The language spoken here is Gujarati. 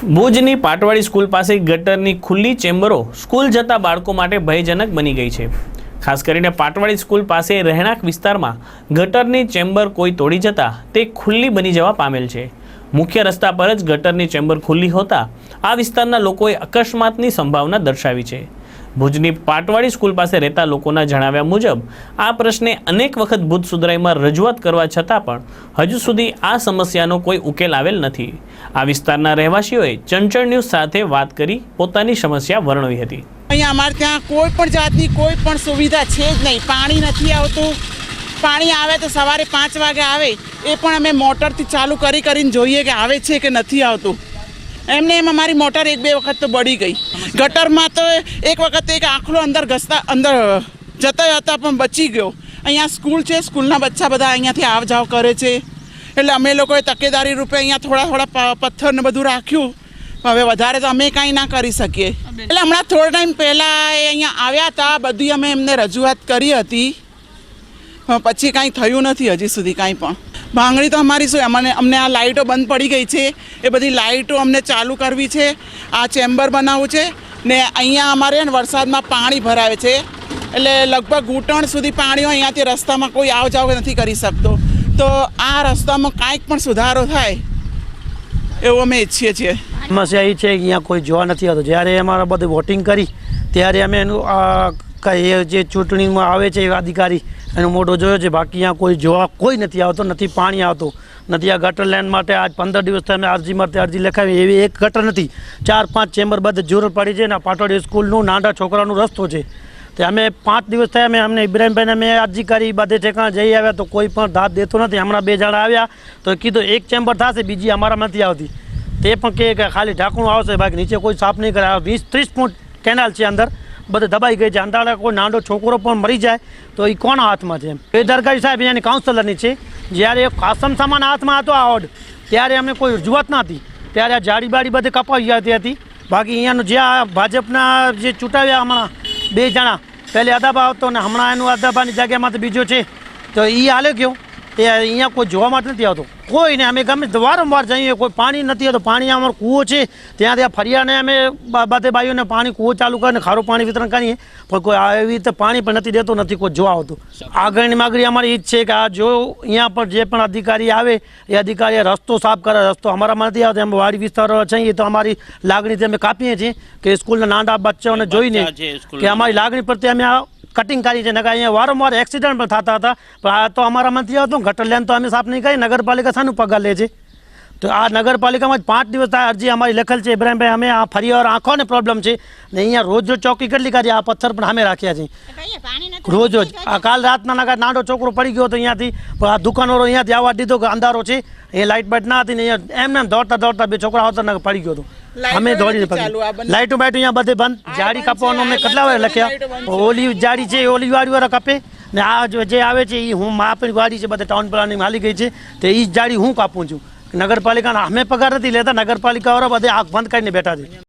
ભુજની પાટવાડી સ્કૂલ પાસે ગટરની ખુલ્લી ચેમ્બરો સ્કૂલ જતા બાળકો માટે ભયજનક બની ગઈ છે. ખાસ કરીને પાટવાડી સ્કૂલ પાસે રહેણાંક વિસ્તારમાં ગટરની ચેમ્બર કોઈ તોડી જતા તે ખુલ્લી બની જવા પામેલ છે. મુખ્ય રસ્તા પર જ ગટરની ચેમ્બર ખુલ્લી હોતા આ વિસ્તારના લોકોએ અકસ્માતની સંભાવના દર્શાવી છે. ભુજની પાટવાડી સ્કૂલ પાસે રહેતા લોકોના જણાવ્યા મુજબ, આ પ્રશ્ને અનેક વખત ભુજ સુધરાઈમાં રજૂઆત કરવા છતાં પણ હજુ સુધી આ સમસ્યાનો કોઈ ઉકેલ આવેલ નથી. આ વિસ્તારના રહેવાસીઓએ ચંચળ ન્યૂઝ સાથે વાત કરી પોતાની સમસ્યા વર્ણવી હતી. અહીંયા અમારે ત્યાં કોઈ પણ જાતની કોઈ પણ સુવિધા છે જ નહીં. પાણી નથી આવતું. પાણી આવે તો સવારે પાંચ વાગે આવે. એ પણ અમે મોટરથી ચાલુ કરી કરીને જોઈએ કે આવે છે કે નથી આવતું. એમને એમ અમારી મોટર એક બે વખત તો બળી ગઈ. ગટરમાં તો એક વખત એક આંખલો અંદર ઘસતા અંદર જતા જતા પણ બચી ગયો. અહીંયા સ્કૂલ છે સ્કૂલના બચ્ચા બધા અહીંયાથી આવ જાવ કરે છે. એટલે અમે લોકોએ તકેદારી રૂપે અહીંયા થોડા થોડા પથ્થર ને બધું રાખ્યું. હવે વધારે તો અમે કાંઈ ના કરી શકીએ. એટલે હમણાં થોડા ટાઈમ પહેલાં એ અહીંયા આવ્યા હતા બધી અમે એમને રજૂઆત કરી હતી. પણ પછી કાંઈ થયું નથી હજી સુધી કાંઈ પણ. ભાંગડી તો અમારી શું, અમને અમને આ લાઇટો બંધ પડી ગઈ છે. એ બધી લાઇટો અમને ચાલુ કરવી છે. આ ચેમ્બર બનાવવું છે ને અહીંયા અમારે વરસાદમાં પાણી ભરાવે છે. એટલે લગભગ ઘૂંટણ સુધી પાણી હોય અહીંયાથી રસ્તામાં કોઈ આવ જાવ નથી કરી શકતો. તો આ રસ્તામાં કાંઈક પણ સુધારો થાય એવું અમે ઈચ્છીએ છીએ. સમસ્યા એ છે કે અહીંયા કોઈ જોવા નથી આવતો. જ્યારે અમારે બધું વોટિંગ કરી, ત્યારે અમે એનું કઈ જે ચૂંટણીમાં આવે છે એ અધિકારી એનો મોટો જોયો છે. બાકી અહીંયા કોઈ જોવા કોઈ નથી આવતો, નથી પાણી આવતું, નથી આ ગટર લાઈન માટે આજ પંદર દિવસથી અમે અરજી માટે અરજી લખાવી. એવી એક ગટર નથી. ચાર પાંચ ચેમ્બર બધે જરૂર પડી છે ને આ પાટોડી સ્કૂલનું નાના છોકરાનો રસ્તો છે. તે અમે પાંચ દિવસ થયા અમે અમને ઇબ્રાહીમભાઈને અમે અરજી કરી, બધે ઠેકાણ જઈ આવ્યા તો કોઈ પણ દાદ દેતો નથી. હમણાં બે જણા આવ્યા તો કીધું એક ચેમ્બર થશે, બીજી અમારા નથી આવતી. તે પણ કે ખાલી ઢાંકણું આવશે, બાકી નીચે કોઈ સાફ નહીં કરે. વીસ ત્રીસ ફૂટ કેનાલ છે અંદર. બધે દબાઈ ગઈ છે. અંધાળા કોઈ નાનો છોકરો પણ મરી જાય તો એ કોના હાથમાં છે? એમ બેદરકારી સાહેબ એની કાઉન્સલરની છે. જ્યારે કાસમ સામાન હાથમાં હતો આ ઓર્ડ ત્યારે અમને કોઈ રજૂઆત ન હતી. ત્યારે આ જાડી બાડી બધી કપાઈ જતી હતી. બાકી અહીંયાનું જે આ ભાજપના જે ચૂંટાવ્યા હમણાં બે જણા, પહેલે અદાબા આવતો ને હમણાં એનું અદાબાની જગ્યામાંથી બીજો છે. તો એ હાલે ગયો. તે અહીંયા કોઈ જોવા માટે નથી આવતો. કોઈ ને અમે ગમે વારંવાર જઈએ કોઈ પાણી નથી આવતું. પાણી અમારો કૂવો છે ત્યાં ત્યાં ફરિયાને અમે બ- બધે બાઈઓને પાણી કૂવો ચાલુ કરીને ખારું પાણી વિતરણ કરીએ. પણ કોઈ આવી રીતે પાણી પણ નથી દેતો નથી કોઈ જોવા આવતું. આગળની માગણી અમારી ઈજ છે કે આ જો અહીંયા પર જે પણ અધિકારી આવે એ અધિકારી રસ્તો સાફ કરે રસ્તો અમારામાં નથી આવતો. એમ વાડી વિસ્તારો છે તો અમારી લાગણીથી અમે કાપીએ છીએ કે સ્કૂલના નાના બચ્ચાઓને જોઈને કે અમારી લાગણી પ્રત્યે અમે આ કટિંગ કરી છે. નગર અહીંયા વારંવાર એક્સિડન્ટ પણ થતા હતા. પણ આ તો અમારા નથી આવતું ગટર લેન તો અમે સાફ નહીં કરી, નગરપાલિકા શાનું પગાર લે છે. તો આ નગરપાલિકામાં જ પાંચ દિવસ થાય, અરજી અમારી લખેલ છે ઇબ્રાહીમભાઈ, અમે આ ફરીવાર આંખોને પ્રોબ્લેમ છે. ને અહીંયા રોજ રોજ ચોકી કેટલી કરી, આ પથ્થર પણ અમે રાખ્યા છે. રોજ રોજ. આ કાલ રાતના નગર નાનો છોકરો પડી ગયો હતો અહીંયાથી આ દુકાનવાળો અહીંયાથી આવવા દીધો કે અંધારો છે. એ લાઇટ બાઇટ ના હતી ને અહીંયા એમને દોડતા દોડતા બે છોકરા આવતા પડી ગયો હતો. અમે બંધ. લાઇટો બાઇટો અહીંયા બધે બંધ. જાડી કાપવાનું અમે કેટલા વાર લખ્યા? ઓલી જાડી છે ઓલી વાડી વાળા કાપે? ને આ જે આવે છે એ હું આપણી વાડી છે બધા ટાઉન પ્લાનિંગ હાલી ગઈ છે તો એ જાડી હું કાપું છું. નગરપાલિકાના અમે પગાર નથી લેતા નગરપાલિકાવાળા બધે આંખ બંધ કરીને બેઠા છે.